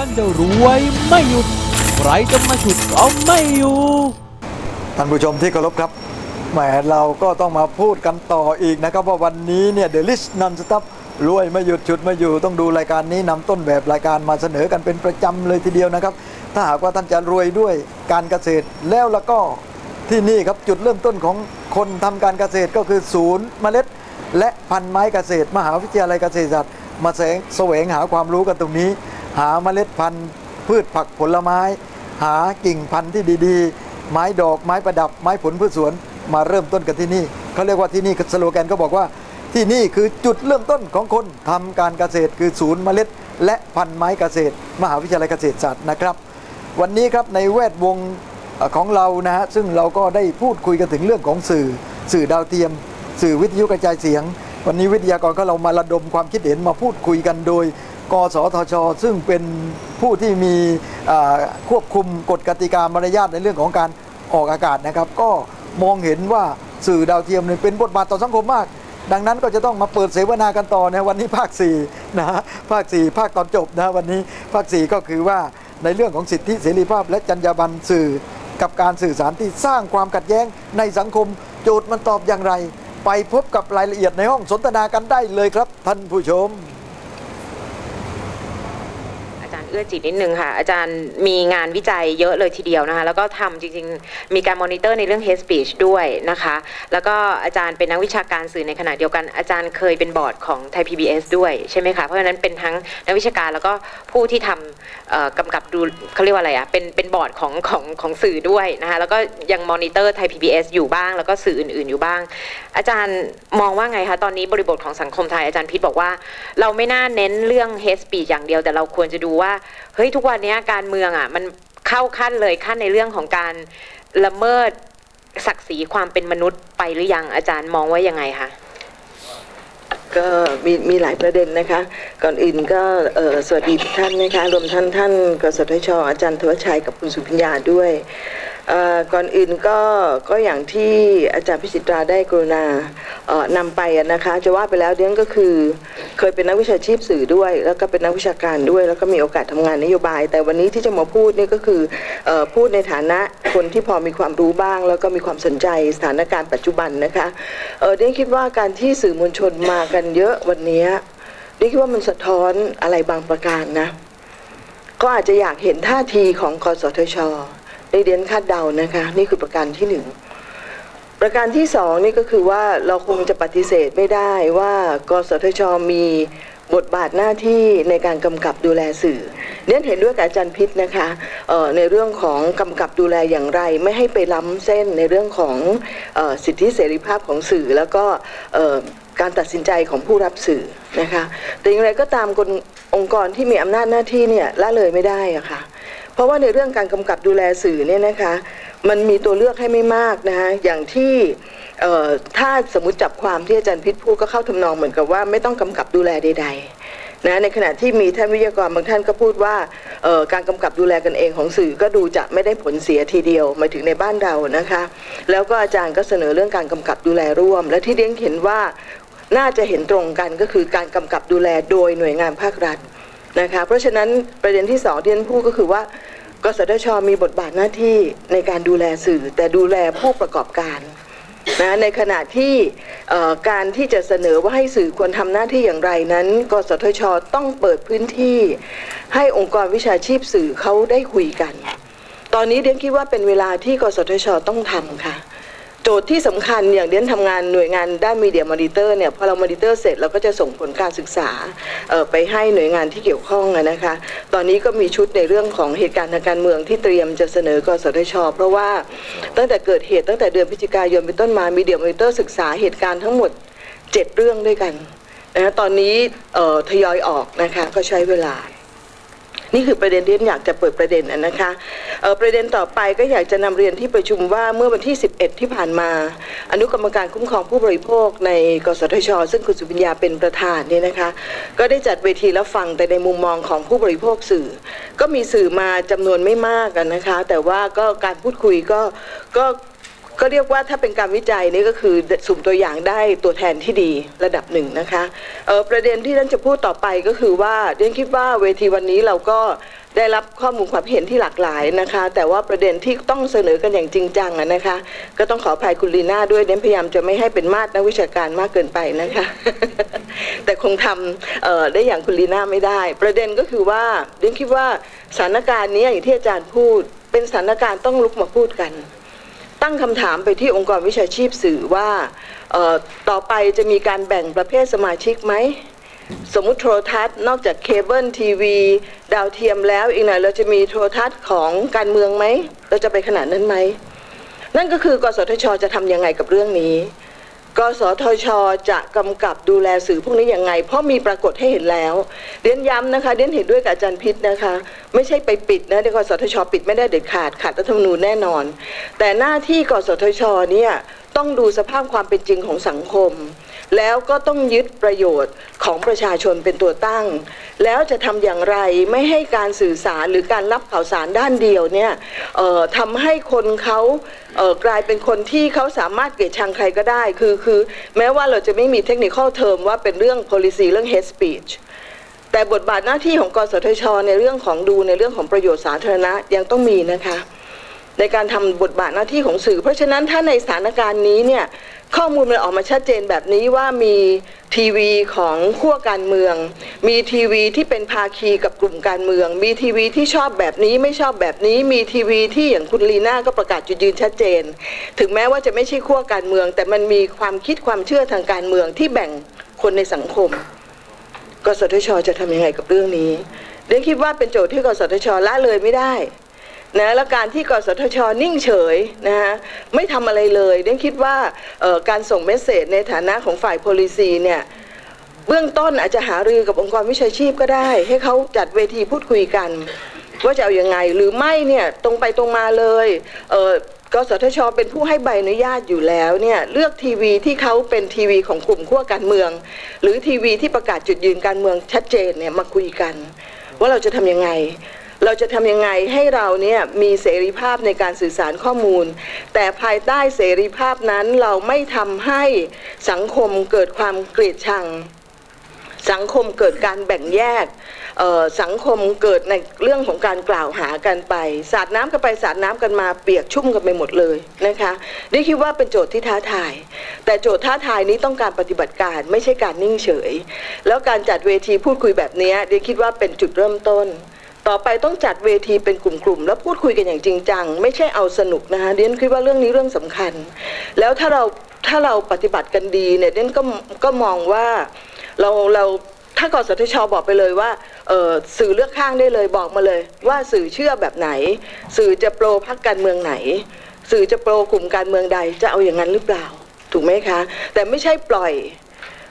ท่านจะรวยไม่หยุดใครจะมาฉุดเอาไม่อยู่ ท่านผู้ชมที่เคารพครับแหมเราก็ต้องมาพูดกันต่ออีกนะครับ ว่าวันนี้เนี่ยเดลิสนันสตับรวยไม่หยุดฉุดไม่อยู่ต้องดูรายการนี้นำต้นแบบรายการมาเสนอกันเป็นประจำเลยทีเดียวนะครับ ถ้าหากว่าท่านจะรวยด้วยการเกษตรแล้วแล้วก็ที่นี่ครับจุดเริ่มต้นของคนทำการเกษตรก็คือศูนย์เมล็ด และพันไม้เกษตร มหาวิทยาลัยเกษตรศาสตร์มาแสงแสวงหาความรู้กันตรงนี้ หาเมล็ดพันธุ์ พืชผักผลไม้ หากิ่งพันธุ์ที่ดี ๆ ไม้ดอกไม้ประดับไม้ผลพืชสวนมาเริ่มต้นกันที่นี่เขาเรียกว่าที่นี่สโลแกนก็บอกว่าที่นี่คือจุดเริ่มต้นของคนทำการเกษตรคือศูนย์เมล็ด และพันธุ์ไม้เกษตร มหาวิทยาลัยเกษตรศาสตร์นะครับ วันนี้ครับในแวดวงของเรานะฮะซึ่งเราก็ได้พูดคุยกันถึงเรื่องของสื่อ สื่อดาวเทียม สื่อวิทยุกระจายเสียง วันนี้วิทยากรก็เรามาระดมความคิดเห็นมาพูดคุยกันโดย กสทช ซึ่งเป็นผู้ที่มีควบคุมกฎกติกามารยาทในเรื่องของการออกอากาศนะครับ ก็มองเห็นว่าสื่อดาวเทียมเป็นบทบาทต่อสังคมมาก ดังนั้นก็จะต้องมาเปิดเสวนากันต่อในวันนี้ภาค4นะฮะภาค 4 ภาคตอนจบนะวันนี้ภาค 4 ก็คือว่าในเรื่องของสิทธิเสรีภาพ และจรรยาบรรณสื่อกับการสื่อสารที่สร้างความขัดแย้งในสังคม โจทย์มันตอบอย่างไร ไปพบกับรายละเอียดในห้องสนทนากันได้เลยครับท่านผู้ชม เอื้อจิตนิดนึงค่ะ อาจารย์มีงานวิจัยเยอะเลยทีเดียวนะคะ แล้วก็ทำจริงๆ มีการมอนิเตอร์ในเรื่อง hate speech ด้วยนะคะ แล้วก็อาจารย์เป็นนักวิชาการสื่อในขณะเดียวกัน อาจารย์เคยเป็นบอร์ดของไทย PBS ด้วยใช่ไหมคะ เพราะฉะนั้นเป็นทั้งนักวิชาการแล้วก็ผู้ที่ทำกำกับดูเขาเรียกว่าอะไรอะเป็นเป็นบอร์ดของของของสื่อด้วยนะคะ แล้วก็ยังมอนิเตอร์ไทย PBS อยู่บ้าง แล้วก็สื่ออื่น ๆอยู่บ้าง อาจารย์มองว่าไงคะตอนนี้บริบทของสังคมไทยอาจารย์พิษบอกว่า เราไม่น่าเน้นเรื่อง hate speech อย่างเดียวแต่เราควรจะดูว่าเฮ้ยทุกวันนี้การเมืองอะมันเข้าขั้นเลยขั้นในเรื่องของการละเมิดศักดิ์ศรีความเป็นมนุษย์ไปหรือยังอาจารย์มองว่ายังไงคะก็มีมีหลายประเด็นนะคะ ก่อนอื่นก็สวัสดีทุกท่านนะคะรวมท่านท่านกสทชอาจารย์ทวชชัยกับคุณสุพิญญาด้วย ก่อนอื่นก็ก็อย่างที่อาจารย์พิสิตราได้กรุณานำไปนะคะจะว่าไปแล้วเดี้ยงก็คือ เคยเป็นนักวิชาชีพสื่อด้วย แล้วก็เป็นนักวิชาการด้วย แล้วก็มีโอกาสทำงานนโยบาย แต่วันนี้ที่จะมาพูดนี่ก็คืออพูดในฐานะคนที่พอมีความรู้บ้าง แล้วก็มีความสนใจสถานการณ์ปัจจุบันนะคะเด้งคิดว่าการที่สื่อมวลชนมากันเยอะวันนี้เดี้งคิดว่ามันสะท้อนอะไรบางประการนะก็อาจจะอยากเห็นท่าทีของกสทช ในเดียนคาดเดานะคะ นี่คือประการที่หนึ่งประการที่สองนี่ก็คือว่าเราคงจะปฏิเสธไม่ได้ว่ากสทชมีบทบาทหน้าที่ในการกำกับดูแลสื่อเนี่ยเห็นด้วยกับอาจารย์พิษนะคะในเรื่องของกำกับดูแลอย่างไร ไม่ให้ไปล้ำเส้นในเรื่องของออสิทธิเสรีภาพของสื่อ แล้วก็การตัดสินใจของผู้รับสื่อนะคะแต่อย่างไรก็ตามองค์กรที่มีอำนาจหน้าที่เนี่ยละเลยไม่ได้อะค่ะ เพราะว่าในเรื่องการกำกับดูแลสื่อเนี่ยนะคะ มันมีตัวเลือกให้ไม่มากนะคะอย่างที่ถ้าสมมติจับความที่อาจารย์พิษพูดก็เข้าทำนองเหมือนกับว่าไม่ต้องกำกับดูแลใด ๆนะในขณะที่มีท่านวิทยากรบางท่านก็พูดว่าการกำกับดูแลกันเองของสื่อก็ดูจะไม่ได้ผลเสียทีเดียวมาถึงในบ้านเรานะคะ แล้วก็อาจารย์ก็เสนอเรื่องการกำกับดูแลร่วม และที่เลี้งเห็นว่าน่าจะเห็นตรงกันก็คือการกำกับดูแลโดยหน่วยงานภาครัฐ นะคะเพราะฉะนั้นประเด็นที่สองที่ฉันพูดก็คือว่ากสทชมีบทบาทหน้าที่ในการดูแลสื่อ แต่ดูแลผู้ประกอบการนะในขณะที่การที่จะเสนอว่าให้สื่อควรทำหน้าที่อย่างไรนั้น กสทชต้องเปิดพื้นที่ ให้องค์กรวิชาชีพสื่อเขาได้คุยกัน ตอนนี้เดียนคิดว่าเป็นเวลาที่กสทชต้องทำค่ะ โจทย์ที่สำคัญอย่างเดียนทำงานหน่วยงานด้านมีเดียมอนิเตอร์เนี่ยพอเรามอนิเตอร์เสร็จเราก็จะส่งผลการศึกษาไปให้หน่วยงานที่เกี่ยวข้องนะคะ ตอนนี้ก็มีชุดในเรื่องของเหตุการณ์ทางการเมืองที่เตรียมจะเสนอกสทช เพราะว่าตั้งแต่เกิดเหตุตั้งแต่เดือนพฤศจิกายนเป็นต้นมามีเดียมอนิเตอร์ศึกษาเหตุการณ์ทั้งหมด 7 เรื่องด้วยกันนะตอนนี้ทยอยออกนะคะก็ใช้เวลา นี่คือประเด็นที่อยากจะเปิดประเด็นนะคะประเด็นต่อไปก็อยากจะนำเรียนที่ประชุมว่าเมื่อวันที่ 11 ที่ผ่านมา อนุกรรมการคุ้มครองผู้บริโภคในกสทช ซึ่งคุณสุพิญญาเป็นประธานเนี่ยนะคะก็ได้จัดเวทีรับฟังแต่ในมุมมองของผู้บริโภคสื่อ ก็มีสื่อมาจำนวนไม่มากอะนะคะ แต่ว่าก็การพูดคุยก็ก็ ก็เรียกว่าถ้าเป็นการวิจัยนี่ก็คือสุ่มตัวอย่างได้ตัวแทนที่ดีระดับหนึ่งนะคะประเด็นที่ท่านจะพูดต่อไปก็คือว่าเรียนคิดว่าเวทีวันนี้เราก็ได้รับข้อมูลความเห็นที่หลากหลายนะคะ แต่ว่าประเด็นที่ต้องเสนอกันอย่างจริงจังนะคะ ก็ต้องขออภัยคุณลีน่าด้วยเดนพยายามจะไม่ให้เป็นมาตรนักวิชาการมากเกินไปนะคะ แต่คงทำได้อย่างคุณลีน่าไม่ได้ ประเด็นก็คือว่าเดนคิดว่าสถานการณ์นี้อย่างที่อาจารย์พูด เป็นสถานการณ์ต้องลุกมาพูดกัน ตั้งคำถามไปที่องค์กรวิชาชีพสื่อว่าต่อไปจะมีการแบ่งประเภทสมาชิกไหม สมมุติโทรทัศน์ นอกจากเคเบิลทีวีดาวเทียมแล้วอีกหน่อยเราจะมีโทรทัศน์ของการเมืองไหม เราจะไปขนาดนั้นไหม นั่นก็คือกสทชจะทำยังไงกับเรื่องนี้ กสทช จะกำกับดูแลสื่อพวกนี้ยังไง เพราะมีปรากฏให้เห็นแล้วเรียนย้ำนะคะเรียนเห็นด้วยกับอาจารย์พิษนะคะ ไม่ใช่ไปปิดนะเดี๋ยวกสทช ปิดไม่ได้เด็ดขาดขัดรัฐธรรมนูญแน่นอน แต่หน้าที่กสทชเนี่ยต้องดูสภาพความเป็นจริงของสังคม แล้วก็ต้องยึดประโยชน์ของประชาชนเป็นตัวตั้ง แล้วจะทำอย่างไรไม่ให้การสื่อสารหรือการรับข่าวสารด้านเดียวเนี่ยออทำให้คนเขาเออกลายเป็นคนที่เขาสามารถเกลียดชังใครก็ได้ คือคือแม้ว่าเราจะไม่มีเทคนิคเทอมว่าเป็นเรื่อง policy เรื่อง hate speech แต่บทบาทหน้าที่ของกสทช ในเรื่องของดูในเรื่องของประโยชน์สาธารณะยังต้องมีนะคะ ในการทำบทบาทหน้าที่ของสื่อ เพราะฉะนั้นถ้าในสถานการณ์นี้เนี่ยข้อมูลมันออกมาชัดเจนแบบนี้ว่ามีทีวีของขั้วการเมือง มีทีวีที่เป็นภาคีกับกลุ่มการเมือง มีทีวีที่ชอบแบบนี้ไม่ชอบแบบนี้ มีทีวีที่อย่างคุณลีน่าก็ประกาศจุดยืนชัดเจน ถึงแม้ว่าจะไม่ใช่ขั้วการเมือง แต่มันมีความคิดความเชื่อทางการเมืองที่แบ่งคนในสังคม กสทชจะทำยังไงกับเรื่องนี้เดนคิดว่าเป็นโจทย์ที่กสทชละเลยไม่ได้ นะแล้วการที่กสทช นิ่งเฉยนะฮะไม่ทำอะไรเลยเดนคิดว่าการส่งเมสเซจในฐานะของฝ่าย policy เนี่ยเบื้องต้นอาจจะหารือกับองค์กรวิชาชีพก็ได้ ให้เขาจัดเวทีพูดคุยกัน ว่าจะเอาอยัางไงหรือไม่เนี่ยตรงไปตรงมาเลยเกสทช เป็นผู้ให้ใบอนุญาตอยู่แล้วเนี่ยเลือกทีวีที่เขาเป็นทีวีของกลุ่มขั้วการเมือง หรือทีวีที่ประกาศจุดยืนการเมืองชัดเจนเนี่ยมาคุยกัน ว่าเราจะทำยังไง เราจะทำยังไงให้เราเนี่ยมีเสรีภาพในการสื่อสารข้อมูล แต่ภายใต้เสรีภาพนั้นเราไม่ทำให้สังคมเกิดความเกลียดชัง สังคมเกิดการแบ่งแยกสังคมเกิดในเรื่องของการกล่าวหากันไป สาดน้ำกันไปสาดน้ำกันมาเปียกชุ่มกันไปหมดเลยนะคะนี่คิดว่าเป็นโจทย์ที่ท้าทาย แต่โจทย์ท้าทายนี้ต้องการปฏิบัติการไม่ใช่การนิ่งเฉย แล้วการจัดเวทีพูดคุยแบบนี้เดียคิดว่าเป็นจุดเริ่มต้น ต่อไปต้องจัดเวทีเป็นกลุ่มๆ แล้วพูดคุยกันอย่างจริงจัง ไม่ใช่เอาสนุกนะคะเดียนคิดว่าเรื่องนี้เรื่องสำคัญ แล้วถ้าเราถ้าเราปฏิบัติกันดีเนี่ยเดนก็ก็มองว่าเราเราถ้ากสทชบอกไปเลยว่าสื่อเลือกข้างได้เลยบอกมาเลย ว่าสื่อเชื่อแบบไหน สื่อจะโปรพักการเมืองไหน สื่อจะโปรกลุ่มการเมืองใดจะเอาอย่างนั้นหรือเปล่า ถูกไหมคะ แต่ไม่ใช่ปล่อย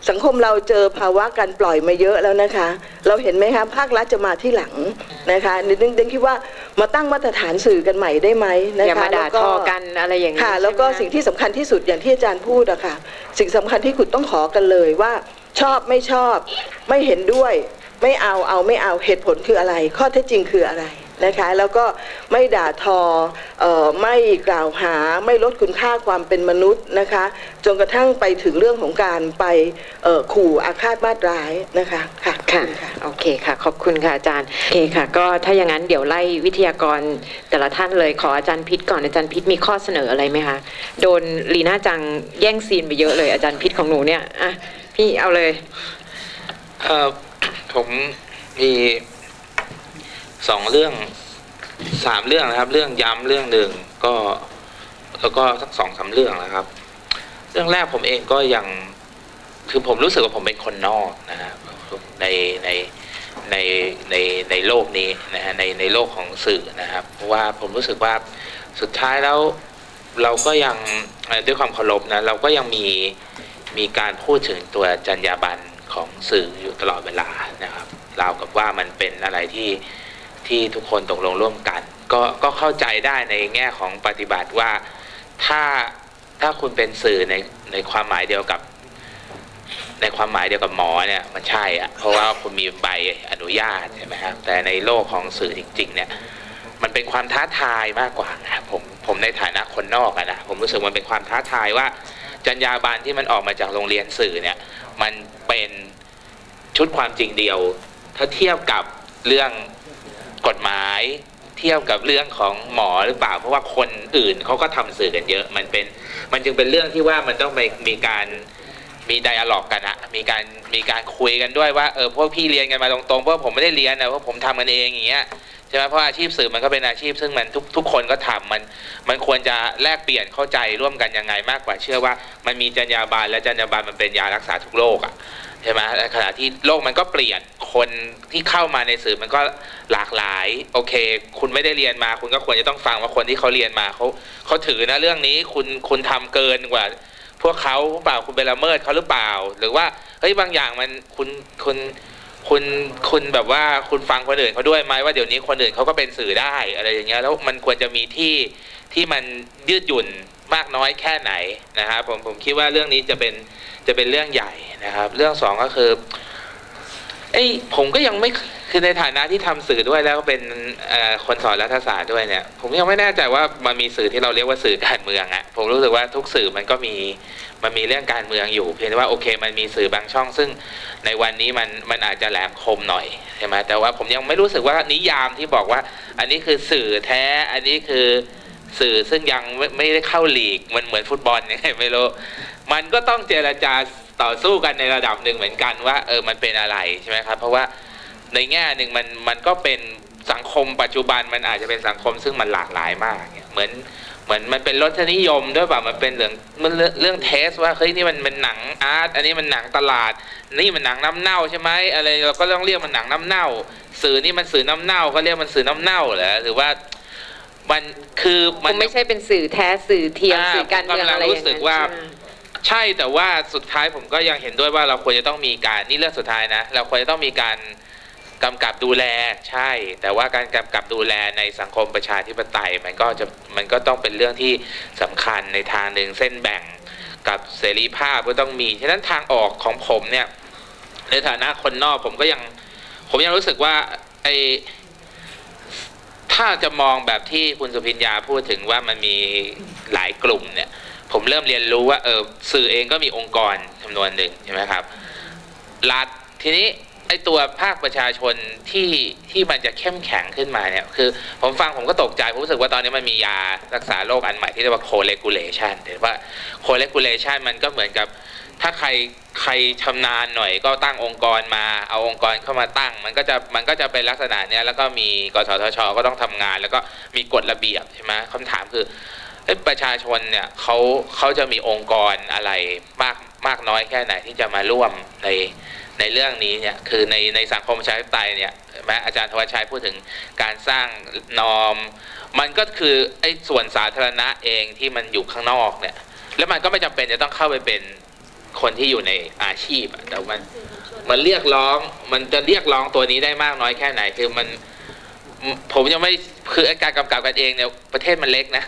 สังคมเราเจอภาวะการปล่อยมาเยอะแล้วนะคะ เราเห็นไหมคะภาครัฐจะมาที่หลังนะคะนึกนึกคิดว่ามาตั้งมาตรฐานสื่อกันใหม่ได้ไหมนะคะอย่ามาด่าแล้วก็ทอกันอะไรอย่างนี้ค่ะ แล้วก็ใช่ไหมสิ่งที่สำคัญที่สุดอย่างที่อาจารย์พูดอะค่ะ สิ่งสำคัญที่คุณต้องขอกันเลยว่า ชอบไม่ชอบ ไม่เห็นด้วย ไม่เอาเอาไม่เอาเหตุผลคืออะไร ข้อเท็จจริงคืออะไร นะคะแล้วก็ไม่ด่าทอเอ่อไม่กล่าวหาไม่ลดคุณค่าความเป็นมนุษย์นะคะจนกระทั่งไปถึงเรื่องของการไปเอ่อขู่อาฆาตมาตร้ายนะคะค่ะขอบค่ะณค่ะโอเคค่ะ ขอบคุณค่ะอาจารย์โอเคค่ะ ก็ถ้าอย่างนั้นเดี๋ยวไล่วิทยากรแต่ละท่านเลยขออาจารย์พิษก่อนอาจารย์พิษมีข้อเสนออะไรไหมคะโดนลีน่าจังแย่งซีนไปเยอะเลยอาจารย์พิษของหนูเนี่ยอะพี่เอาเลยเอ่อผมมี สองเรื่องสามเรื่องนะครับ เรื่องย้ำเรื่องหนึ่งก็แล้วก็สักสองสามเรื่องนะครับ เรื่องแรกผมเองก็ยังคือผมรู้สึกว่าผมเป็นคนนอกนะฮะในในในในในโลกนี้นะฮะในในโลกของสื่อนะครับ เพราะว่าผมรู้สึกว่าสุดท้ายแล้วเราก็ยังด้วยความเคารพนะเราก็ยังมีมีการพูดถึงตัวจรรยาบรรณของสื่ออยู่ตลอดเวลานะครับราวกับว่ามันเป็นอะไรที่ ที่ทุกคนตกลงร่วมกัน ก็ก็เข้าใจได้ในแง่ของปฏิบัติว่าถ้าถ้าคุณเป็นสื่อในในความหมายเดียวกับ ในความหมายเดียวกับหมอเนี่ยมันใช่อะเพราะว่าคุณมีใบอนุญาตใช่ไหมครับแต่ในโลกของสื่อจริง ๆ เนี่ย มันเป็นความท้าทายมากกว่านะผมผมในฐานะคนนอกอะนะผมรู้สึกมันเป็นความท้าทายว่า จรรยาบรรณที่มันออกมาจากโรงเรียนสื่อเนี่ย มันเป็นชุดความจริงเดียว ถ้าเทียบกับเรื่อง กฎหมายเทียบกับเรื่องของหมอหรือเปล่า เพราะว่าคนอื่นเขาก็ทำสื่อกันเยอะ มันเป็นมันจึงเป็นเรื่องที่ว่ามันต้องไปมีการมีไดอะล็อกกันอะมีการมีการคุยกันด้วยว่าเออพวกพี่เรียนกันมาตรงๆเพราะว่าผมไม่ได้เรียนนะเพราะผมทำกันเองอย่างเงี้ยใช่ไหมเพราะอาชีพสื่อมันก็เป็นอาชีพ ซึ่งมันทุกทุกคนก็ทำมัน มันควรจะแลกเปลี่ยนเข้าใจร่วมกันยังไงมากกว่าเชื่อว่า มันมีจรรยาบรรณและจรรยาบรรณมันเป็นยารักษาทุกโรคอะใช่ไหมขณะที่โลกมันก็เปลี่ยน คนที่เข้ามาในสื่อมันก็หลากหลาย โอเค คุณไม่ได้เรียนมา คุณก็ควรจะต้องฟังว่าคนที่เขาเรียนมาเขาเขาถือนะเรื่องนี้คุณคุณทำเกินกว่า พวกเขาหรือเปล่าคุณไปละเมิดเขาหรือเปล่า หรือว่าเฮ้ยบางอย่างมันคุณคุณคุณคุณแบบว่าคุณฟังคนอื่นเขาด้วยไหมว่าเดี๋ยวนี้คนอื่นเขาก็เป็นสื่อได้อะไรอย่างเงี้ยแล้วมันควรจะมีที่ที่มันยืดหยุ่นมากน้อยแค่ไหนนะครับผมผมคิดว่าเรื่องนี้จะเป็นจะเป็นเรื่องใหญ่นะครับ เรื่องสองก็คือ อ้ยผมก็ยังไม่คือในฐานะที่ทำสื่อด้วยแล้วก็เป็นคนสอนรัฐศาสตร์ด้วยเนี่ย ผมยังไม่แน่ใจว่ามันมีสื่อที่เราเรียกว่าสื่อการเมืองอะผมรู้สึกว่าทุกสื่อมันก็มีมันมีเรื่องการเมืองอยู่ เพียงแต่ว่าโอเค มันมีสื่อบางช่อง ซึ่งในวันนี้มันมันอาจจะแหลมคมหน่อยใช่ไหมแต่ว่าผมยังไม่รู้สึกว่านิยามที่บอกว่า อันนี้คือสื่อแท้ อันนี้คือ สื่อซึ่งยังไม่ไมได้เข้าลีกมันเหมือนฟุตบอลยังไงไม่รู้มันก็ต้องเจรจาต่อสู้กันในระดับหนึ่งเหมือนกันว่าเออมันเป็นอะไรใช่ไหมครับเพราะว่าในแง่หนึ่งมันมันก็เป็นสังคมปัจจุบันมันอาจจะเป็นสังคมซึ่งมันหลากหลายมากเนี่ยเหมือนเหมือนมันเป็นรสนิยมด้วยป่ะมันเป็นเรื่องมันเรื่องเรื่องเทสว่าเฮ้ยนี่มันเป็นหนังอาร์ตอันนี้มันหนังตลาด นี่มันหนังน้ำเน่าใช่ไหมอะไรเราก็ต้องเรียกมันหนังน้ำเน่า สื่อนี่มันสื่อน้ำเน่าก็เรียกมันสื่อน้ำเน่าเหรอหรือว่า มันคือมัมันนไม่ใช่เป็นสื่อแท้สื่อเทียมอ่าสื่อการเมืองผมกำลังอะไรอย่างรู้สึนั้กนว่าใช่ไหมใช่แต่ว่าสุดท้ายผมก็ยังเห็นด้วยว่าเราควรจะต้องมีการนี่เรื่องสุดท้ายนะ เราควรจะต้องมีการกำกับดูแลใช่ แต่ว่าการกำกับดูแลในสังคมประชาธิปไตย มันก็จะมันก็ต้องเป็นเรื่องที่สำคัญในทางหนึ่งเส้นแบ่งกับเสรีภาพก็ต้องมี ฉะนั้นทางออกของผมเนี่ยในฐานะคนนอกผมก็ยัง ผมยังรู้สึกว่าไอ ถ้าจะมองแบบที่คุณสุพิญญาพูดถึงว่ามันมีหลายกลุ่มเนี่ย ผมเริ่มเรียนรู้ว่าเออสื่อเองก็มีองค์กรจำนวนหนึ่งใช่ไหมครับรัฐทีนี้ไอตัวภาคประชาชนที่ที่มันจะเข้มแข็งขึ้นมาเนี่ย คือผมฟังผมก็ตกใจ ผมรู้สึกว่าตอนนี้มันมียารักษาโรคอันใหม่ที่เรียกว่า co-regulation เห็นว่า co-regulation มันก็เหมือนกับ ถ้าใครใครชำนาญหน่อยก็ตั้งองค์กรมาเอาองค์กรเข้ามาตั้ง มันก็จะมันก็จะเป็นลักษณะเนี้ยแล้วก็มีกสทช ก็ต้องทำงาน แล้วก็มีกฎระเบียบใช่ไหมคำถามคือประชาชนเนี่ยเขาเขาจะมีองค์กรอะไรมากมากน้อยแค่ไหนที่จะมาร่วมในในเรื่องนี้เนี่ยคือในในสังคมประชาธิปไตยเนี่ยแม้อาจารย์ธวัชชัยพูดถึงการสร้างนอม มันก็คือไอ้ส่วนสาธารณะเองที่มันอยู่ข้างนอกเนี่ยแล้วมันก็ไม่จำเป็นจะต้องเข้าไปเป็น คนที่อยู่ในอาชีพแต่มันมันเรียกร้องมันจะเรียกร้องตัวนี้ได้มากน้อยแค่ไหน คือมัน ผมยังไม่คือการกำกับกันเองเนี่ยประเทศมันเล็กนะ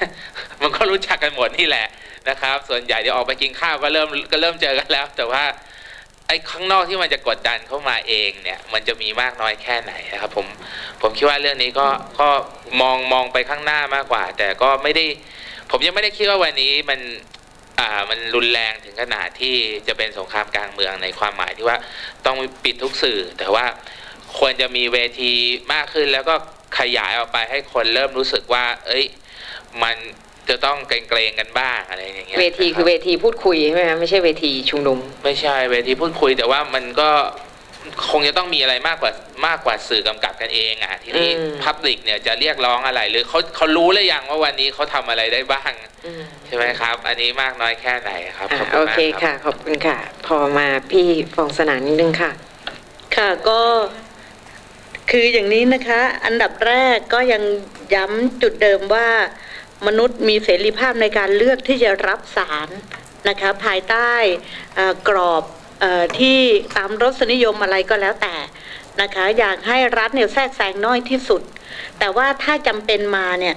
มันก็รู้จักกันหมดนี่แหละนะครับ ส่วนใหญ่เดี๋ยวออกไปกินข้าวก็เริ่มก็เริ่มเจอกันแล้ว แต่ว่าไอ้ข้างนอกที่มันจะกดดันเข้ามาเองเนี่ย มันจะมีมากน้อยแค่ไหนนะครับผมผมคิดว่าเรื่องนี้ก็ก็มองมองไปข้างหน้ามากกว่า แต่ก็ไม่ได้ ผมยังไม่ได้คิดว่าวันนี้มัน มันรุนแรงถึงขนาดที่จะเป็นสงครามกลางเมืองในความหมายที่ว่าต้องปิดทุกสื่อ แต่ว่าควรจะมีเวทีมากขึ้นแล้วก็ขยายออกไปให้คนเริ่มรู้สึกว่า เอ้ย มันจะต้องเกรงๆกันบ้างอะไรอย่างเงี้ยเวทีคือเวทีพูดคุยใช่ไหมคะไม่ใช่เวทีชุมนุม ไม่ใช่เวทีพูดคุยแต่ว่ามันก็ คงจะต้องมีอะไรมากกว่ามากกว่าสื่อกำกับกันเองอะทีนี้อืม พับลิกเนี่ยจะเรียกร้องอะไรหรือเขาเขารู้หรือยังว่าวันนี้เขาทำอะไรได้บ้าง อืมใช่ไหมครับ อันนี้มากน้อยแค่ไหนครับอะขอบโอคุณมากเครับ ค่ะ ขอบคุณค่ะ พอมาพี่ฟองสนานนิดนึงค่ะ ค่ะก็คืออย่างนี้นะคะ อันดับแรกก็ยังย้ำจุดเดิมว่า มนุษย์มีเสรีภาพในการเลือกที่จะรับสารนะคะ ภายใต้เอ่อกรอบเออ ที่ตามรสนิยมอะไรก็แล้วแต่นะคะ อยากให้รัฐเนี่ยแทรกแซงน้อยที่สุด แต่ว่าถ้าจำเป็นมาเนี่ย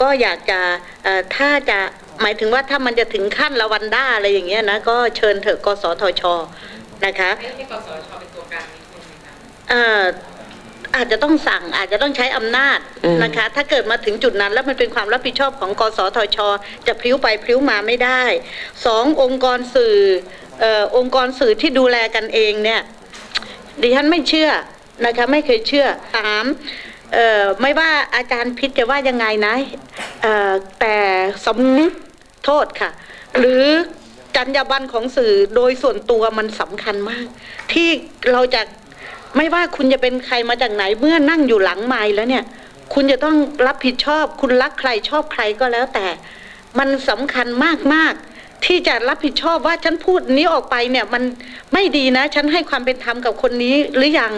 ก็อยากจะเอ่อถ้าจะหมายถึงว่าถ้ามันจะถึงขั้นละวันด้าอะไรอย่างเงี้ยนะก็เชิญเถอะกสทชนะคะให้กสชเป็นตัวกลางนิดนึงเอ่ออาจจะต้องสั่งอาจจะต้องใช้อำนาจอืมนะคะ ถ้าเกิดมาถึงจุดนั้นแล้วมันเป็นความรับผิดชอบของกสทช จะพลิ้วไปพลิ้วมาไม่ได้สององค์กรสื่อเออองค์กรสื่อที่ดูแลกันเองเนี่ยดิฉันไม่เชื่อนะคะไม่เคยเชื่อสามไม่ว่าอาจารย์พิษจะว่ายังไงนะแต่สำนึกโทษค่ะ หรือจรรยาบรรณของสื่อโดยส่วนตัวมันสำคัญมาก ที่เราจะไม่ว่าคุณจะเป็นใครมาจากไหนเมื่อนั่งอยู่หลังไม้แล้วเนี่ย คุณจะต้องรับผิดชอบ คุณรักใครชอบใครก็แล้วแต่ มันสำคัญมากๆ ที่จะรับผิดชอบว่าฉันพูดนี้ออกไปเนี่ย มันไม่ดีนะ ฉันให้ความเป็นธรรมกับคนนี้หรือยัง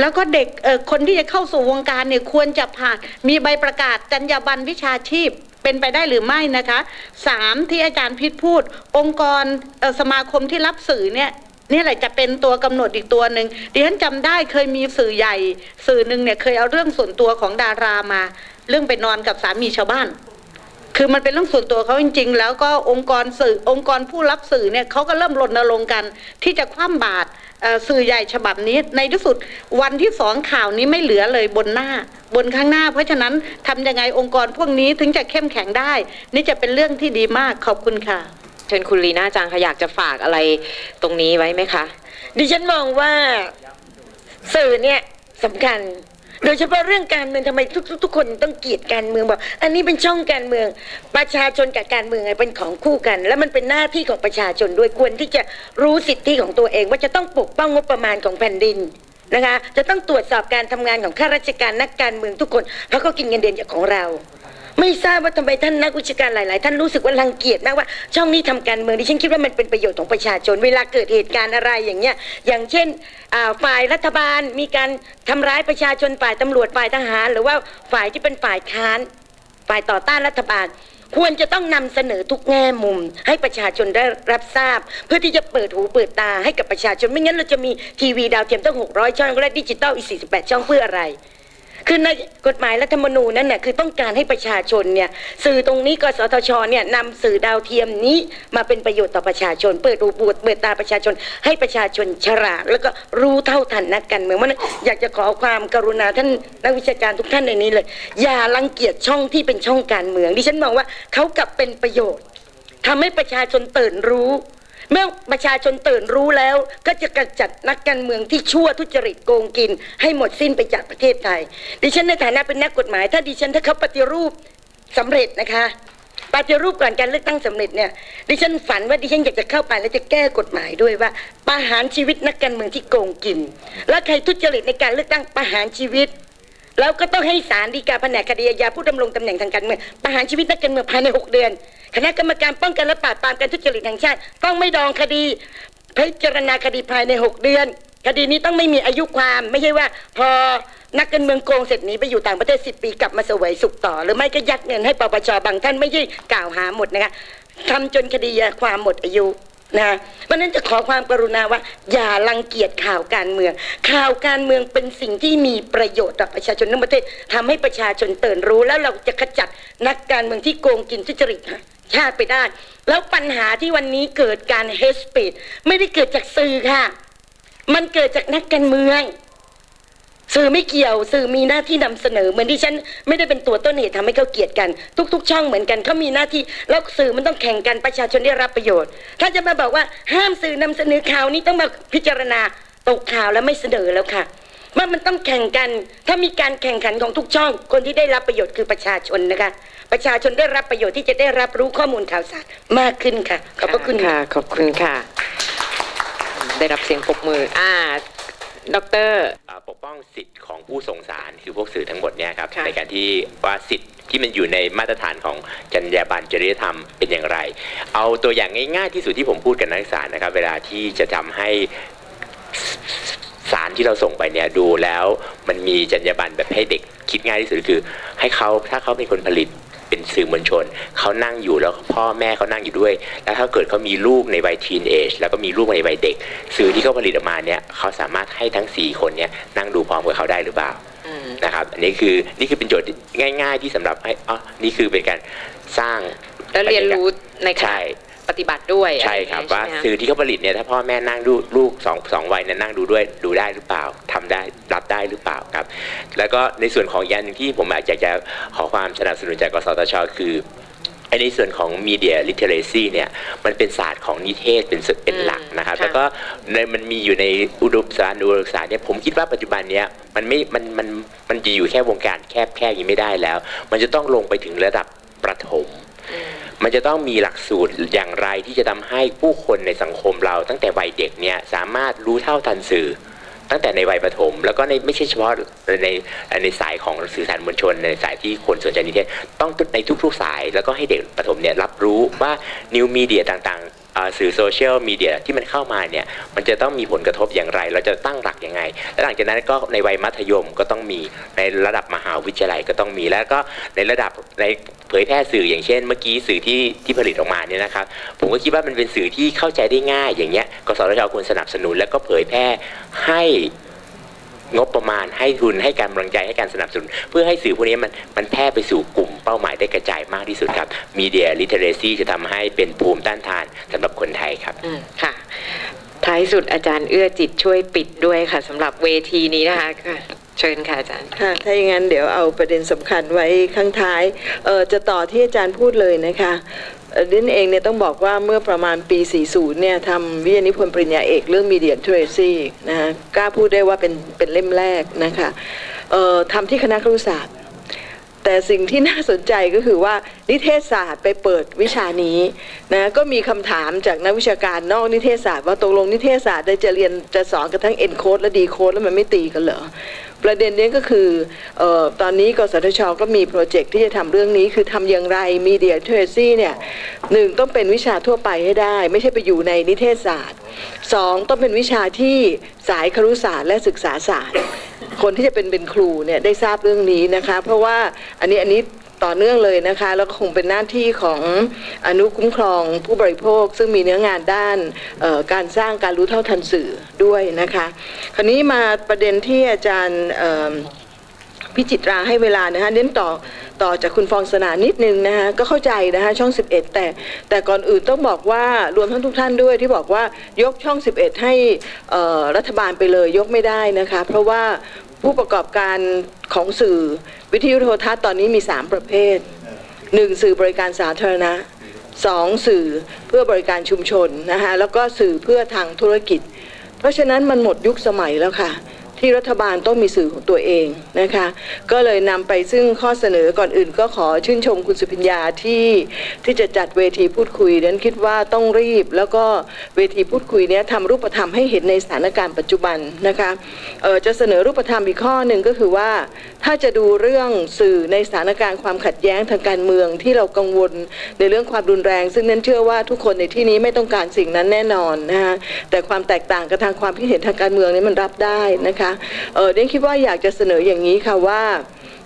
แล้วก็เด็กเออคนที่จะเข้าสู่วงการเนี่ยควรจะผ่านมีใบประกาศจรรยาบรรณวิชาชีพเป็นไปได้หรือไม่นะคะสามที่อาจารย์พิษพูด องค์กรสมาคมที่รับสื่อเนี่ยนี่แหละจะเป็นตัวกำหนดอีกตัวหนึ่งดิฉันจำได้เคยมีสื่อใหญ่ สื่อหนึ่งเนี่ยเคยเอาเรื่องส่วนตัวของดารามา เรื่องไปนอนกับสามีชาวบ้าน คือมันเป็นเรื่องส่วนตัวเขาจริง ๆ แล้วก็องค์กรสื่อองค์กรผู้รับสื่อเนี่ยเขาก็เริ่มรณรงค์กัน ที่จะคว่ำบาตรเอ่อสื่อใหญ่ฉบับนี้ ในที่สุดวันที่สองข่าวนี้ไม่เหลือเลยบนหน้า บนข้างหน้า เพราะฉะนั้นทำยังไงองค์กรพวกนี้ถึงจะเข้มแข็งได้ นี่จะเป็นเรื่องที่ดีมากขอบคุณค่ะ เชิญคุณลีน่าจังค่ะอยากจะฝากอะไรตรงนี้ไว้ไหมคะ ดิฉันมองว่าสื่อเนี่ยสำคัญ โดยเฉพาะเรื่องการเมืองทำไมทุกทุกคนต้องเกลียดการเมืองบอก อันนี้เป็นช่องการเมืองประชาชนกับการเมืองเป็นของคู่กัน และมันเป็นหน้าที่ของประชาชนด้วยควรที่จะรู้สิทธิของตัวเอง ว่าจะต้องปกป้องงบประมาณของแผ่นดินนะคะ จะต้องตรวจสอบการทำงานของข้าราชการนักการเมืองทุกคนเพราะเขากินเงินเดือนจากของเรา ไม่ทราบว่าทำไมท่านนักวิชาการหลาย ๆ ท่านรู้สึกว่ารังเกียจมากว่า ช่องนี้ทำการเมืองดิฉันคิดว่ามันเป็นประโยชน์ของประชาชน เวลาเกิดเหตุการณ์อะไรอย่างเงี้ยอย่างเช่นอ่าฝ่ายรัฐบาลมีการทำร้ายประชาชนฝ่ายตำรวจฝ่ายทหาร หรือว่าฝ่ายที่เป็นฝ่ายค้าน ฝ่ายต่อต้านรัฐบาล ควรจะต้องนำเสนอทุกแง่มุม ให้ประชาชนได้รับทราบ เพื่อที่จะเปิดหูเปิดตาให้กับประชาชนไม่งั้นเราจะมีทีวีดาวเทียมตั้ง600 ช่องและดิจิตอลอีก48 ช่องเพื่ออะไร คือในกฎหมายรัฐธรรมนูญนั่นน่ะคือต้องการให้ประชาชนเนี่ยสื่อตรงนี้กสทชเนี่ยนำสื่อดาวเทียมนี้มาเป็นประโยชน์ต่อประชาชน เปิดหูเปิดเปิดตาประชาชน ให้ประชาชนฉลาดแล้วก็รู้เท่าทันนักการเมืองมันอยากจะขอความกรุณาท่านนักวิชาการทุกท่านในนี้เลย อย่ารังเกียจช่องที่เป็นช่องการเมืองดิฉันมองว่าเขากลับเป็นประโยชน์ทำให้ประชาชนตื่นรู้ เมื่อประชาชนตื่นรู้แล้ว ก็จะกระจัดนักการเมืองที่ชั่วทุจริตโกงกิน ให้หมดสิ้นไปจากประเทศไทย ดิฉันในฐานะเป็นนักกฎหมาย ถ้าดิฉันถ้าเขาปฏิรูปสำเร็จนะคะปฏิรูปก่อนการเลือกตั้งสำเร็จเนี่ยดิฉันฝันว่าดิฉันอยากจะเข้าไปแล้วจะแก้กฎหมายด้วยว่าประหารชีวิตนักการเมืองที่โกงกิน แล้วใครทุจริตในการเลือกตั้งประหารชีวิตแล้วก็ต้องให้ศาลฎีกาแผนกคดีอาญาผู้ดำรงตำแหน่งทางการเมืองประหารชีวิตนักการเมืองภายใน 6 เดือน คณะกรรมการป้องกันและปราบปรามการทุจริตแห่งชาติต้องไม่ดองคดี พิจารณาคดีภายใน 6 เดือน คดีนี้ต้องไม่มีอายุความไม่ใช่ว่า พอนักการเมืองโกงเสร็จหนีไปอยู่ต่างประเทศ 10 ปีกลับมาเสวยสุขต่อ หรือไม่ก็ยัดเงินให้ปปชบางท่านไม่ใช่กล่าวหาหมดนะคะทำจนคดีความหมดอายุนะเพราะนั้นจะขอความกรุณาว่า อย่ารังเกียจข่าวการเมือง ข่าวการเมืองเป็นสิ่งที่มีประโยชน์ต่อประชาชนทั้งประเทศทำให้ประชาชนตื่นรู้แล้วเราจะขจัดนักการเมืองที่โกงกินทุจริต ชาติไปได้ แล้วปัญหาที่วันนี้เกิดการเฮสปีดไม่ได้เกิดจากสื่อค่ะ มันเกิดจากนักการเมือง สื่อไม่เกี่ยว สื่อมีหน้าที่นำเสนอ เหมือนที่ฉันไม่ได้เป็นตัวต้นเหตุทำให้เขาเกลียดกัน ทุก ๆ ช่องเหมือนกันเขามีหน้าที่แล้วสื่อมันต้องแข่งกันประชาชนได้รับประโยชน์ ถ้าจะมาบอกว่าห้ามสื่อนำเสนอข่าวนี้ต้องมาพิจารณาตกข่าวแล้วไม่เสนอแล้วค่ะว่ามันต้องแข่งกัน ถ้ามีการแข่งขันของทุกช่อง คนที่ได้รับประโยชน์คือประชาชนนะคะ ประชาชนได้รับประโยชน์ที่จะได้รับรู้ข้อมูลข่าวสารมากขึ้นค่ะ ขอบพระคุณค่ะ ขอบคุณค่ะ ได้รับเสียงปรบมือ อ่าดอกเตอรอ่าปกป้องสิทธิ์ของผู้ส่งสารคือพวกสื่อทั้งหมดเนี่ยครับค่ะในการที่ว่าสิทธิ์ที่มันอยู่ในมาตรฐานของจรรยาบรรณจริยธรรมเป็นอย่างไร เอาตัวอย่างง่ายๆที่สุดที่ผมพูดกับนักศึกษานะครับ เวลาที่จะทำให้สารที่เราส่งไปเนี่ยดูแล้วมันมีจรรยาบรรณแบบให้เด็กคิดง่ายที่สุดคือ ให้เขาถ้าเขาเป็นคนผลิต เป็นสื่อมวลชนเขานั่งอยู่แล้วพ่อแม่เขานั่งอยู่ด้วย แล้วถ้าเกิดเขามีลูกในวัยทีนเอจแล้วก็มีลูกในวัยเด็ก สื่อที่เขาผลิตออกมาเนี่ยเขาสามารถให้ทั้งสี่คนเนี่ยนั่งดูพร้อมกับเขาได้หรือเปล่าอืมนะครับอันนี้คือนี่คือเป็นโจทย์ง่าย ๆ ที่สำหรับให้อ๋อนี่คือเป็นการสร้างแล้วเรียนรู้ในขณะใช่ ปฏิบัติด้วยใช่ครับอะไอย่ว่างเงี้ยสื่อที่เขาผลิตเนี่ยถ้าพ่อแม่นั่งดูลูกสองสองวัยเนี่ยนั่งดูด้วยดูได้หรือเปล่าทำได้รับได้หรือเปล่าครับ แล้วก็ในส่วนของอีกอย่างหนึ่งที่ผมอยากจะขอความสนับสนุนจากกสทช คือไอ้ในส่วนของ media literacy เนี่ยมันเป็นศาสตร์ของนิเทศเป็นส่วนเป็นหลักนะครับค่ะแล้วก็ในมันมีอยู่ในอุดมสารอุดมศึกษาเนี่ยผมคิดว่าปัจจุบันเนี้ยมันไม่มันมันมันจะอยู่แค่วงการแคบแค่อย่างนี้ไม่ได้แล้ว มันจะต้องลงไปถึงระดับประถม มันจะต้องมีหลักสูตรอย่างไรที่จะทำให้ผู้คนในสังคมเราตั้งแต่วัยเด็กเนี่ยสามารถรู้เท่าทันสื่อ ตั้งแต่ในวัยประถม แล้วก็ในไม่ใช่เฉพาะในในสายของสื่อสารมวลชน ในสายที่คนสนใจนิเทศต้องในทุกๆสาย แล้วก็ให้เด็กประถมเนี่ยรับรู้ว่านิวมีเดียต่างๆ สื่อโซเชียลมีเดียที่มันเข้ามาเนี่ยมันจะต้องมีผลกระทบอย่างไร เราจะตั้งหลักยังไง และหลังจากนั้นก็ในวัยมัธยมก็ต้องมีในระดับมหาวิทยาลัยก็ต้องมีแล้วก็ในระดับในเผยแพร่สื่ออย่างเช่น เมื่อกี้สื่อที่ที่ผลิตออกมาเนี่ยนะครับผมก็คิดว่ามันเป็นสื่อที่เข้าใจได้ง่าย อย่างเงี้ยกสทชควรสนับสนุนแล้วก็เผยแพร่ให้ งบประมาณให้ทุนให้การกำลังใจให้การสนับสนุน เพื่อให้สื่อพวกนี้มันมันแพร่ไปสู่กลุ่มเป้าหมายได้กระจายมากที่สุดครับ Media Literacy จะทำให้เป็นภูมิต้านทานสำหรับคนไทยครับอืมค่ะท้ายสุดอาจารย์เอื้อจิตช่วยปิดด้วยค่ะสำหรับเวทีนี้นะคะค่ะเชิญค่ะอาจารย์ค่ะถ้าอย่างนั้นเดี๋ยวเอาประเด็นสำคัญไว้ข้างท้ายเออจะต่อที่อาจารย์พูดเลยนะคะเอ่อ ดินเองเนี่ยต้องบอกว่าเมื่อประมาณปี 40 เนี่ยทำวิทยานิพนธ์ปริญญาเอกเรื่องมีเดียทเรซี่นะคะกล้าพูดได้ว่าเป็นเป็นเล่มแรกนะคะเอ่อทำที่คณะครุศาสตร์ แต่สิ่งที่น่าสนใจก็คือว่านิเทศศาสตร์ไปเปิดวิชานี้นะก็มีคำถามจากนักวิชาการนอกนิเทศศาสตร์ว่าตกลงนิเทศศาสตร์ได้จะเรียนจะสอนกันทั้ง encode และ decode แล้วมันไม่ตีกันเหรอประเด็นนี้ก็คือออตอนนี้กสทช ก็มีโปรเจกต์ที่จะทำเรื่องนี้คือทำอย่างไร Media Literacy เนี่ยหนึ่งต้องเป็นวิชาทั่วไปให้ได้ ไม่ใช่ไปอยู่ในนิเทศศาสตร์สองต้องเป็นวิชาที่สายครุศาสตร์และศึกษาศาสตร์ คนที่จะเป็นเป็นครูเนี่ยได้ทราบเรื่องนี้นะคะ เพราะว่าอันนี้อันนี้ต่อเนื่องเลยนะคะ แล้วก็คงเป็นหน้าที่ของอนุคุ้มครองผู้บริโภค ซึ่งมีเนื้องานด้านการสร้างการรู้เท่าทันสื่อด้วยนะคะ คราวนี้มาประเด็นที่อาจารย์ พิจิตราให้เวลานะคะเน้นต่อต่อจากคุณฟองสนานิดนึงนะคะก็เข้าใจนะคะช่อง 11 แต่แต่ก่อนอื่นต้องบอกว่ารวมทั้งทุกท่านด้วยที่บอกว่ายกช่อง 11 ให้รัฐบาลไปเลยยกไม่ได้นะคะ เพราะว่าผู้ประกอบการของสื่อวิทยุโทรทัศน์ตอนนี้มี 3 ประเภท 1. สื่อบริการสาธารณะ 2. สื่อเพื่อบริการชุมชนนะคะแล้วก็สื่อเพื่อทางธุรกิจ เพราะฉะนั้นมันหมดยุคสมัยแล้วค่ะ ที่รัฐบาลต้องมีสื่อของตัวเองนะคะ ก็เลยนำไปซึ่งข้อเสนอก่อนอื่น ก็ขอชื่นชมคุณสุพิญญาที่ที่จะจัดเวทีพูดคุยนั้นคิดว่าต้องรีบ แล้วก็เวทีพูดคุยเนี้ยทำรูปธรรมให้เห็นในสถานการณ์ปัจจุบันนะคะเออจะเสนอรูปธรรมอีกข้อหนึ่งก็คือว่า ถ้าจะดูเรื่องสื่อในสถานการณ์ความขัดแย้งทางการเมืองที่เรากังวลในเรื่องความรุนแรง ซึ่งนั้นเชื่อว่าทุกคนในที่นี้ไม่ต้องการสิ่งนั้นแน่นอนนะคะแต่ความแตกต่างกันทางความคิดเห็นทางการเมืองนี้มันรับได้นะคะเออเดนคิดว่าอยากจะเสนออย่างนี้ค่ะว่า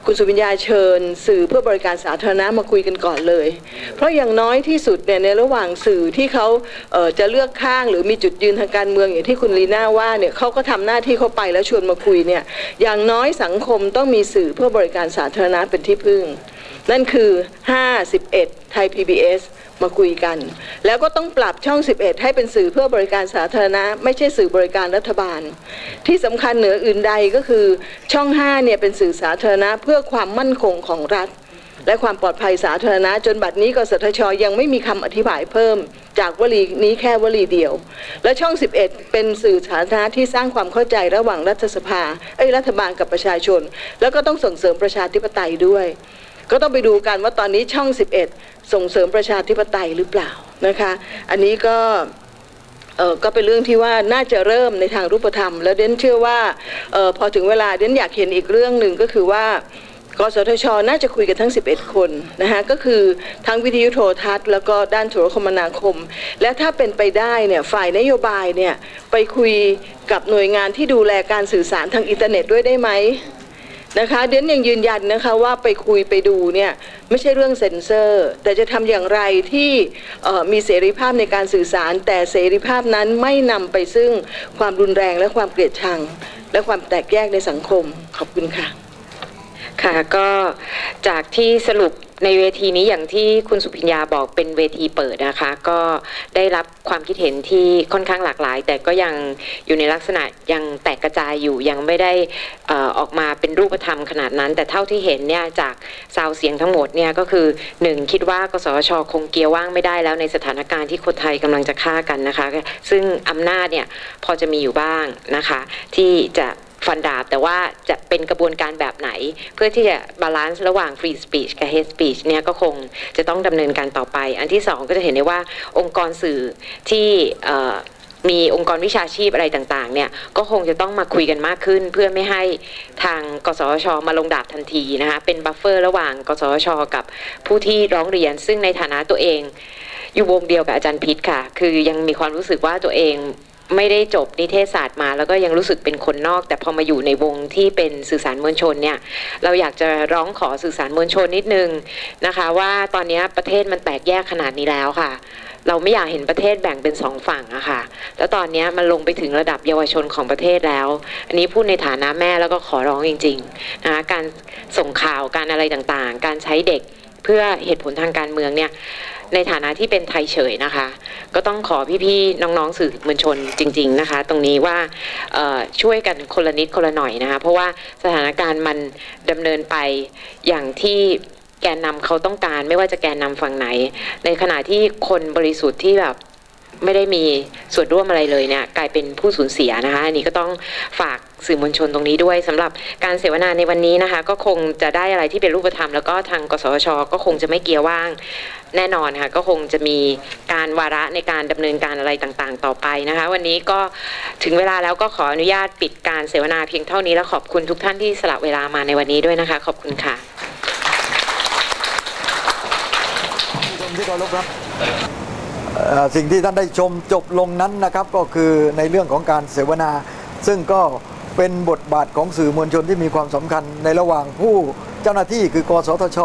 คุณสุวิญญาเชิญ สื่อเพื่อบริการสาธารณะมาคุยกันก่อนเลย เพราะอย่างน้อยที่สุดเนี่ยในระหว่างสื่อที่เขาเจะเลือกข้างหรือมีจุดยืนทางการเมืองอย่างที่คุณลีน่าว่าเนี่ยเขาก็ทำหน้าที่เขาไปแล้วชวนมาคุยเนี่ยอย่างน้อยสังคมต้องมีสื่อเพื่อบริการสาธารณะเป็นที่พึ่ง นั่นคือ 51 ไทย PBS มาคุยกัน แล้วก็ต้องปรับช่อง 11 ให้เป็นสื่อเพื่อบริการสาธารณะ ไม่ใช่สื่อบริการรัฐบาล ที่สำคัญเหนืออื่นใดก็คือช่อง5เนี่ยเป็นสื่อสาธารณะเพื่อความมั่นคงของรัฐ และความปลอดภัยสาธารณะ จนบัดนี้กสทช ยังไม่มีคำอธิบายเพิ่ม จากวลีนี้แค่วลีเดียว และช่อง 11 เป็นสื่อสาธารณะที่สร้างความเข้าใจระหว่างรัฐสภาเอ้ยรัฐบาลกับประชาชน แล้วก็ต้องส่งเสริมประชาธิปไตยด้วย ก็ต้องไปดูกันว่าตอนนี้ช่อง 11 ส่งเสริมประชาธิปไตยหรือเปล่านะคะ อันนี้ก็เออก็เป็นเรื่องที่ว่าน่าจะเริ่มในทางรูปธรรม แล้วเดนเชื่อว่าออพอถึงเวลาเดนอยากเห็นอีกเรื่องหนึ่งก็คือว่ากสทช น่าจะคุยกันทั้ง 11 คนนะคะก็คือทั้งวิทยุโทรทัศน์ แล้วก็ด้านโทรคมนาคม และถ้าเป็นไปได้เนี่ยฝ่ายนโยบายเนี่ยไปคุยกับหน่วยงานที่ดูแลการสื่อสารทางอินเทอร์เน็ตด้วยได้ไหม นะคะเดนยังยืนยันนะคะว่าไปคุยไปดูเนี่ยไม่ใช่เรื่องเซ็นเซอร์ แต่จะทำอย่างไรที่มีเสรีภาพในการสื่อสาร แต่เสรีภาพนั้นไม่นำไปซึ่งความรุนแรงและความเกลียดชัง และความแตกแยกในสังคมขอบคุณค่ะ ค่ะก็จากที่สรุปในเวทีนี้อย่างที่คุณสุพิญญาบอกเป็นเวทีเปิดนะคะ ก็ได้รับความคิดเห็นที่ค่อนข้างหลากหลาย แต่ก็ยังอยู่ในลักษณะยังแตกกระจายอยู่ยังไม่ได้อออกมาเป็นรูปธรรมขนาดนั้น แต่เท่าที่เห็นเนี่ยจากซาวเสียงทั้งหมดเนี่ยก็คือหนึ่งคิดว่ากสชคงเกียร์ว่างไม่ได้แล้วในสถานการณ์ที่คนไทยกำลังจะฆ่ากันนะคะ ซึ่งอำนาจเนี่ยพอจะมีอยู่บ้างนะคะ ที่จะ ฟันดาบ แต่ว่าจะเป็นกระบวนการแบบไหน เพื่อที่จะบาลานซ์ระหว่าง free speech กับ hate speech เนี่ยก็คงจะต้องดำเนินการต่อไป อันที่สองก็จะเห็นได้ว่าองค์กรสื่อที่มีองค์กรวิชาชีพอะไรต่างๆ เนี่ยก็คงจะต้องมาคุยกันมากขึ้น เพื่อไม่ให้ทางกสชมาลงดาบทันทีนะคะเป็นบัฟเฟอร์ระหว่างกสชกับผู้ที่ร้องเรียน ซึ่งในฐานะตัวเอง อยู่วงเดียวกับอาจารย์พิษค่ะ คือยังมีความรู้สึกว่าตัวเอง ไม่ได้จบนิเทศศาสตร์มา แล้วก็ยังรู้สึกเป็นคนนอก แต่พอมาอยู่ในวงที่เป็นสื่อสารมวลชนเนี่ยเราอยากจะร้องขอสื่อสารมวลชนนิดนึงนะคะ ว่าตอนนี้ประเทศมันแตกแยกขนาดนี้แล้วค่ะ เราไม่อยากเห็นประเทศแบ่งเป็นสองฝั่งอะค่ะ แล้วตอนนี้มันลงไปถึงระดับเยาวชนของประเทศแล้ว อันนี้พูดในฐานะแม่แล้วก็ขอร้องจริงๆนะคะการส่งข่าวการอะไรต่างๆ การใช้เด็กเพื่อเหตุผลทางการเมืองเนี่ย ในฐานะที่เป็นไทยเฉยนะคะ ก็ต้องขอพี่ๆน้องๆสื่อมวลชนจริง ๆนะคะ ตรงนี้ว่าช่วยกันคนละนิดคนละหน่อยนะคะ เพราะว่าสถานการณ์มันดำเนินไปอย่างที่แกนนำเขาต้องการ ไม่ว่าจะแกนนำฝั่งไหน ในขณะที่คนบริสุทธิ์ที่แบบไม่ได้มีส่วนร่วมอะไรเลยเนี่ยกลายเป็นผู้สูญเสียนะคะอันนี้ก็ต้องฝาก สื่อมวลชนตรงนี้ด้วยสำหรับการเสวนาในวันนี้นะคะ ก็คงจะได้อะไรที่เป็นรูปธรรม แล้วก็ทางกสชก็คงจะไม่เกียร์ว่างแน่นอนค่ะก็คงจะมีการวาระในการดำเนินการอะไรต่างๆ ต่อไปนะคะ วันนี้ก็ถึงเวลาแล้วก็ขออนุญาตปิดการเสวนาเพียงเท่านี้ แล้วขอบคุณทุกท่านที่สละเวลามาในวันนี้ด้วยนะคะ ขอบคุณค่ะที่เคารพครับสิ่งที่ท่านได้ชมจบลงนั้นนะครับ ก็คือในเรื่องของการเสวนา ซึ่งก็ เป็นบทบาทของสื่อมวลชนที่มีความสำคัญในระหว่างผู้เจ้าหน้าที่คือกสทช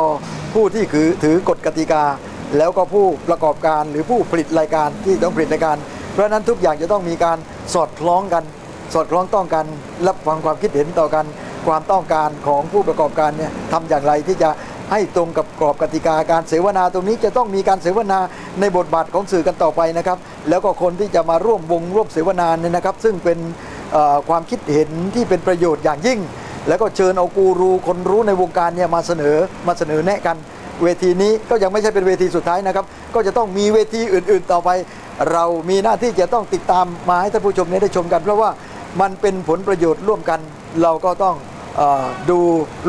ผู้ที่คือถือกฎกติกา แล้วก็ผู้ประกอบการหรือผู้ผลิตรายการที่ต้องผลิตรายการ เพราะนั้นทุกอย่างจะต้องมีการสอดคล้องกัน สอดคล้องต้องกันรับฟังความคิดเห็นต่อกันความต้องการของผู้ประกอบการเนี่ยทำอย่างไรที่จะให้ตรงกับกรอบกติกาการเสวนาตรงนี้จะต้องมีการเสวนาในบทบาทของสื่อกันต่อไปนะครับ แล้วก็คนที่จะมาร่วมวงร่วมเสวนาเนี่ยนะครับ ซึ่งเป็น ความคิดเห็นที่เป็นประโยชน์อย่างยิ่ง แล้วก็เชิญเอากูรูคนรู้ในวงการเนี่ยมาเสนอมาเสนอแนะกันเวทีนี้ก็ยังไม่ใช่เป็นเวทีสุดท้ายนะครับ ก็จะต้องมีเวทีอื่น ๆ ต่อไป เรามีหน้าที่จะต้องติดตามมาให้ท่านผู้ชมได้ชมกัน เพราะว่ามันเป็นผลประโยชน์ร่วมกัน เราก็ต้องอดู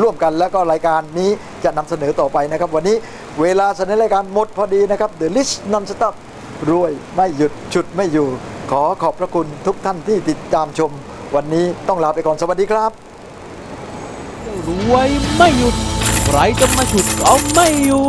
ร่วมกันแล้วก็รายการนี้จะนำเสนอต่อไปนะครับ วันนี้เวลาเสนอรายการหมดพอดีนะครับ The List Non Stop รวยไม่หยุดฉุดไม่อยู่ ขอขอบพระคุณทุกท่านที่ติดตามชม วันนี้ต้องลาไปก่อนสวัสดีครับ รวยไม่หยุด ใครจะมาฉุดเอาไม่อยู่